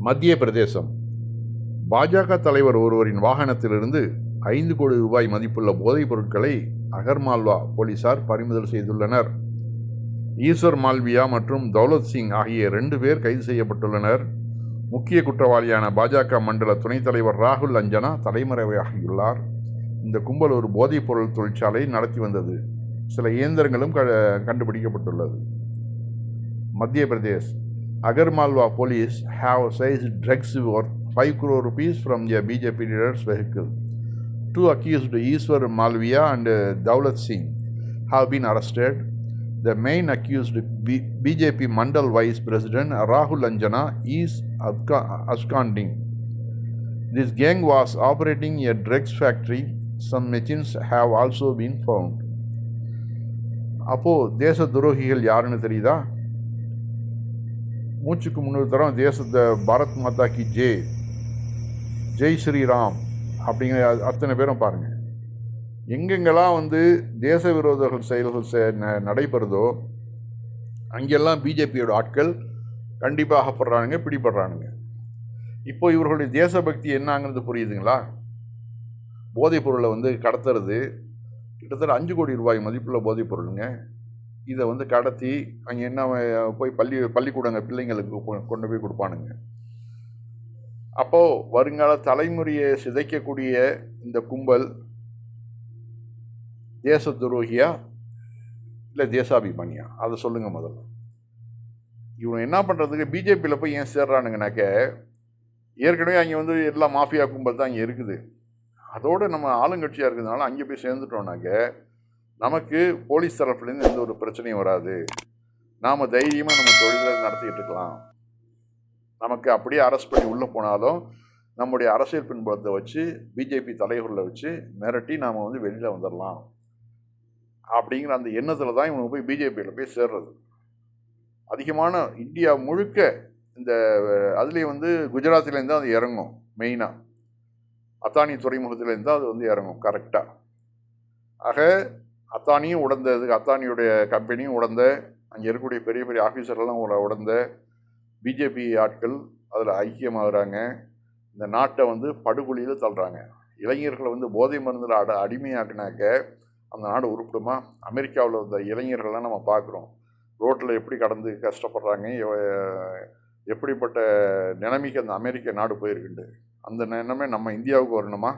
மத்திய பிரதேசம். பாஜக தலைவர் ஒருவரின் வாகனத்திலிருந்து ஐந்து கோடி ரூபாய் மதிப்புள்ள போதைப் பொருட்களை அகர்மால்வா போலீசார் பறிமுதல் செய்துள்ளனர். ஈஸ்வர் மால்வியா மற்றும் தௌலத் சிங் ஆகிய ரெண்டு பேர் கைது செய்யப்பட்டுள்ளனர். முக்கிய குற்றவாளியான பாஜக மண்டல துணைத் தலைவர் ராகுல் அஞ்சனா தலைமறைவாகியுள்ளார். இந்த கும்பல் ஒரு போதைப் பொருள் தொழிற்சாலை நடத்தி வந்தது. சில இயந்திரங்களும் க கண்டுபிடிக்கப்பட்டுள்ளது. மத்திய Pradesh. அகர்மால்வா police have seized drugs worth 5 crore rupees from a BJP leader's vehicle. Two accused Iswar Malviya and uh, Daulat Singh have been arrested. The main accused B- BJP Mandal Vice President Rahul Anjana is absca- absconding. This gang was operating a drugs factory. Some machines have also been found. அப்போ தேச துரோகிகள் யாருன்னு தெரியுதா மூச்சுக்கு முன்னூறு தரம் தேசத்தை பாரத் மாதா கி ஜெய் ஜெய் ஸ்ரீராம் அப்படிங்கிற அத்தனை பேரும் பாருங்கள் எங்கெங்கெல்லாம் வந்து தேச விரோதர்கள் செயல்கள் செ- ந- நடைபெறுதோ அங்கெல்லாம் பிஜேபியோட ஆட்கள் கண்டிப்பாக அகப்படுறானுங்க பிடிபடுறானுங்க. இப்போ இவர்களுடைய தேசபக்தி என்னங்கிறது புரியுதுங்களா? போதைப் பொருளை வந்து கடத்துறது கிட்டத்தட்ட அஞ்சு கோடி ரூபாய் மதிப்புள்ள போதைப் பொருளுங்க. இதை வந்து கடத்தி அங்கே என்ன போய் பள்ளி பள்ளிக்கூடங்க பிள்ளைங்களுக்கு கொ- கொண்டு போய் கொடுப்பானுங்க. அப்போது வருங்கால தலைமுறையை சிதைக்கக்கூடிய இந்த கும்பல் தேச துரோகியா இல்லை தேசாபிமானியா? அதை சொல்லுங்கள் முதல்ல. இவன் என்ன பண்ணுறதுக்கு பிஜேபியில் போய் ஏன் சேர்றானுங்கனாக்க ஏற்கனவே அங்கே வந்து எல்லா மாஃபியா கும்பல் தான் அங்கே இருக்குது. அதோடு நம்ம ஆளுங்கட்சியாக இருக்கிறதுனால அங்கே போய் சேர்ந்துட்டோம்னாக்க நமக்கு போலீஸ் தரப்புலேருந்து எந்த ஒரு பிரச்சனையும் வராது. நாம் தைரியமாக நம்ம தொழிலை நடத்திக்கிட்டு இருக்கலாம். நமக்கு அப்படியே அரெஸ்ட் பண்ணி உள்ளே போனாலும் நம்முடைய அரசியல் பின்புலத்தை வச்சு பிஜேபி தலைவர்களை வச்சு மிரட்டி நாம் வந்து வெளியில் வந்துடலாம் அப்படிங்கிற அந்த எண்ணத்தில் தான் இவங்க போய் பிஜேபியில் போய் சேர்றது. அதிகமான இந்தியா முழுக்க இந்த அதுலேயும் வந்து குஜராத்திலேருந்து அது இறங்கும் மெயினாக அத்தானி துறைமுகத்துலேருந்து தான் அது வந்து இறங்கும் கரெக்டாக ஆக அத்தானியும் உடந்தது அத்தானியுடைய கம்பெனியும் உடந்த அங்கே இருக்கக்கூடிய பெரிய பெரிய ஆஃபீஸர்லாம் உடந்த பிஜேபி ஆட்கள் அதில் ஐக்கியமாகறாங்க. இந்த நாட்டை வந்து படுகொலியில் தள்ளுறாங்க. இளைஞர்களை வந்து போதை மருந்தில் அட அடிமையாக்குனாக்க அந்த நாடு உருப்பிடுமா? அமெரிக்காவில் இருந்த இளைஞர்கள்லாம் நம்ம பார்க்குறோம் ரோட்டில் எப்படி கடந்து கஷ்டப்படுறாங்க எப்படிப்பட்ட நிலைமைக்கு அந்த அமெரிக்க நாடு போயிருக்குண்டு அந்த நிலைமை நம்ம இந்தியாவுக்கு வரணுமா?